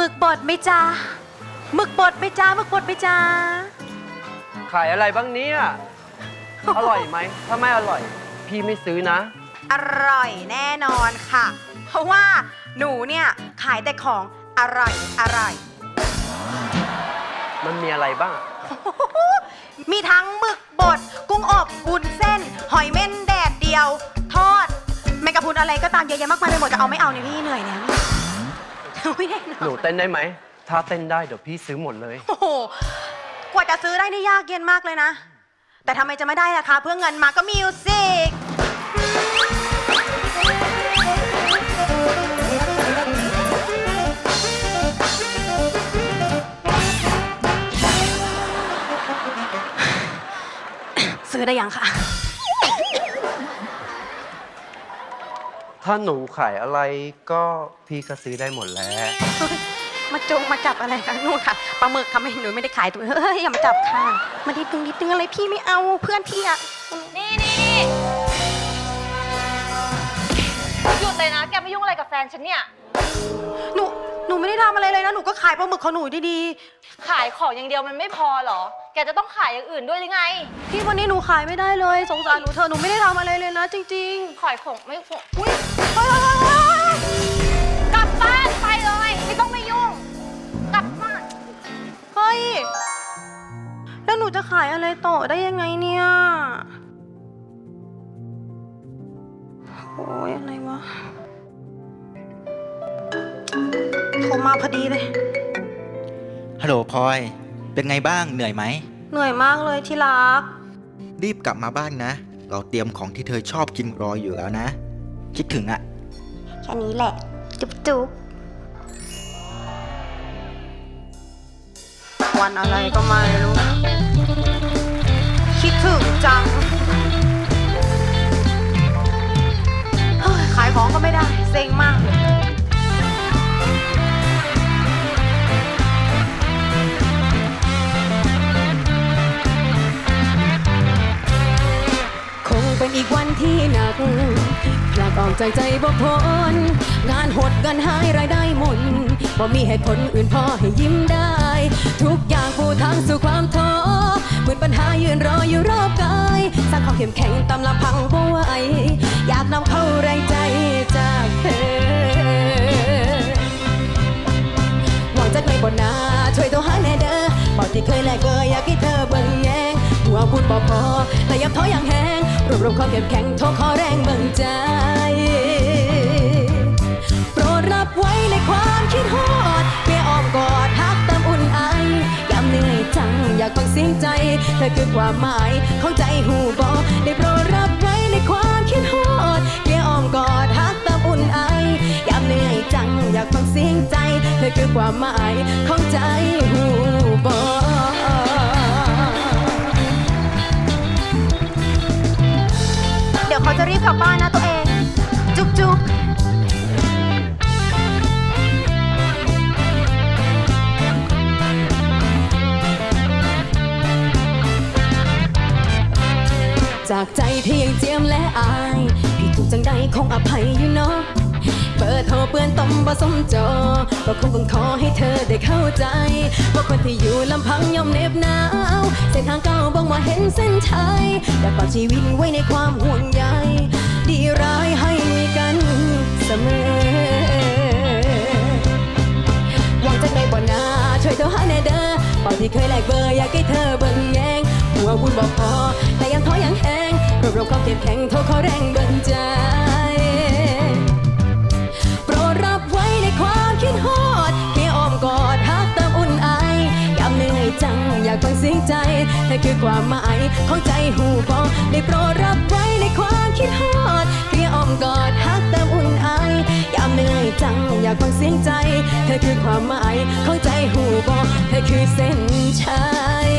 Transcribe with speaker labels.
Speaker 1: หมึกบดไหมจ๊ะหมึกบดไหมจ๊ะหมึกบดไหมจ๊ะ
Speaker 2: ขายอะไรบ้างเนี่ย อร่อยไหม ถ้าไม่อร่อย พี่ไม่ซื้อนะ
Speaker 1: อร่อยแน่นอนค่ะ เพราะว่าหนูเนี่ยขายแต่ของอร่อยอร่อย
Speaker 2: มันมีอะไรบ้าง
Speaker 1: มีทั้งหมึกบด กุ้งอบวุ้นเส้น หอยเม่นแดดเดียว ทอด แมงกะพรุนอะไรก็ตามเยอะแยะมากมายไปหมดจะเอาไม่เอาเนี่ยพี่เหนื่อยแล้ว ไม่ได้
Speaker 2: หนูเต้นได้ไหม ถ้าเต้นได้เดี๋ยวพี่ซื้อหมดเลย
Speaker 1: โอ้โหกว่าจะซื้อได้นี่ยากเย็นมากเลยนะ แต่ทำไมจะไม่ได้ล่ะคะ เพื่อเงินมาก็มิวสิกซื้อได้ยังคะ
Speaker 2: ถ้าหนูขายอะไรก็พี่ก็ซื้อได้หมดแล้ว
Speaker 1: เฮ้ยมาจงมาจับอะไรกันนู่นค่ะปลาหมึกค่ะไม่หนูไม่ได้ขายตัวเฮ้ยอย่ามาจับค่ะมาดิดตึงดิดตึงอะไรพี่ไม่เอาเพื่อนพี่อะ
Speaker 3: นี่นี่หยุดเลยนะ แกไม่ยุ่งอะไรกับแฟนฉันเนี่ย
Speaker 1: หนูหนูไม่ได้ทำอะไรเลยนะหนูก็ขายปลาหมึกของหนูดี
Speaker 3: ขายของอย่างเดียวมันไม่พอเหรอ แกจะต้องขายอย่างอื่นด้วยหรือไง
Speaker 1: ๆพี่วันนี้หนูขายไม่ได้เลย สงสารหนูเธอะหนูไม่ได้ทำอะไรเลยนะจริง
Speaker 3: ขายของไม่พอ
Speaker 1: ๆอุ้ย
Speaker 3: กลับบ้านไปเลย ไม่ต้องมายุ่ง กลับบ้าน
Speaker 1: เฮ้ย แล้วหนูจะขายอะไรต่อได้ยังไงเนี่ย โอ้ยอะไรวะโทรมาพอดีเลย
Speaker 4: ฮัลโหลพลอย เป็นไงบ้างเหนื่อยไหม
Speaker 1: เหนื่อยมากเลยที่รัก
Speaker 4: รีบกลับมาบ้านนะ เราเตรียมของที่เธอชอบกินรออยู่แล้วนะ คิดถึงอะ
Speaker 1: แค่นี้แหละ จุ๊บจุ๊บวันอะไรก็ไม่รู้ คิดถึงจังเฮ้ยขายของก็ไม่ได้ เซ็งมาก
Speaker 5: หนักพลากออกจากใจบ่พ้นงานหดเงินหายรายได้หมุนบ่มีเหตุผลอื่นพอให้ยิ้มได้ ทุกอย่างปูทางสู่ความท้อเหมือนปัญหายืนรออยู่รอบกายสร้างความเข้มแข็งตำลำพังบ่ไหวอยากนำเข้าแรงใจจากเธอหวังจากในบนนาช่วยโทรหาแน่เด้อบอกที่เคยแลกเบอร์อยากให้เธอเบิ่งแยงหัวพูดบ่พอแต่ย้ำท้ออย่างแห้ง รวบรวมความเข้มแข็งโทรขอแรงเบิงใจ โปรดรับไว้ในความคิดฮอดเพียอ้อมกอดทักเติมอุ่นไอยามเหนื่อยจังอยากฟังเสียงใจเธอคือความหมายของใจหูบอได้โปรดรับไว้ในความคิดฮอดเพียอ้อมกอดทักเติมอุ่นไอยามเหนื่อยจังอยากฟังเสียงใจเธอคือความหมายของใจหู
Speaker 1: ลับบ้านนะตัวเอง จุ๊บจุ๊บ
Speaker 5: จากใจที่ยังเจียมและอาย พี่ถูกจังใดคงอภัยอยู่เนาะเปิดโทรเปื้อนต้มผสมจอก็คงต้องขอให้เธอได้เข้าใจ ว่าคนที่อยู่ลำพังย่อมเหน็บหนาว เส้นทางเก่าบ้องมาเห็นเส้นชัยแต่ฝากชีวิตไว้ในความห่วงใย ดีร้ายให้กันเสมอหวังจะได้บ่อนาช่วยโทรหาแน่เด้อตอนที่เคยแลกเบอร์อยากให้เธอเบิ่งแยงหัววุ่นบอกพอแต่ยังท้อยังแห้งรวบรวมความเข้มแข็งโทรขอแรงเบิ่งใจ คือความหมายของใจหูบอได้โปรดรับไว้ในความคิดฮอดเพียอ้อมกอดฮักเติมอุ่นไอยามเหนื่อยจังอยากฟังเสียงใจ เธอคือความหมายของใจหูบอเธอคือเส้นชัย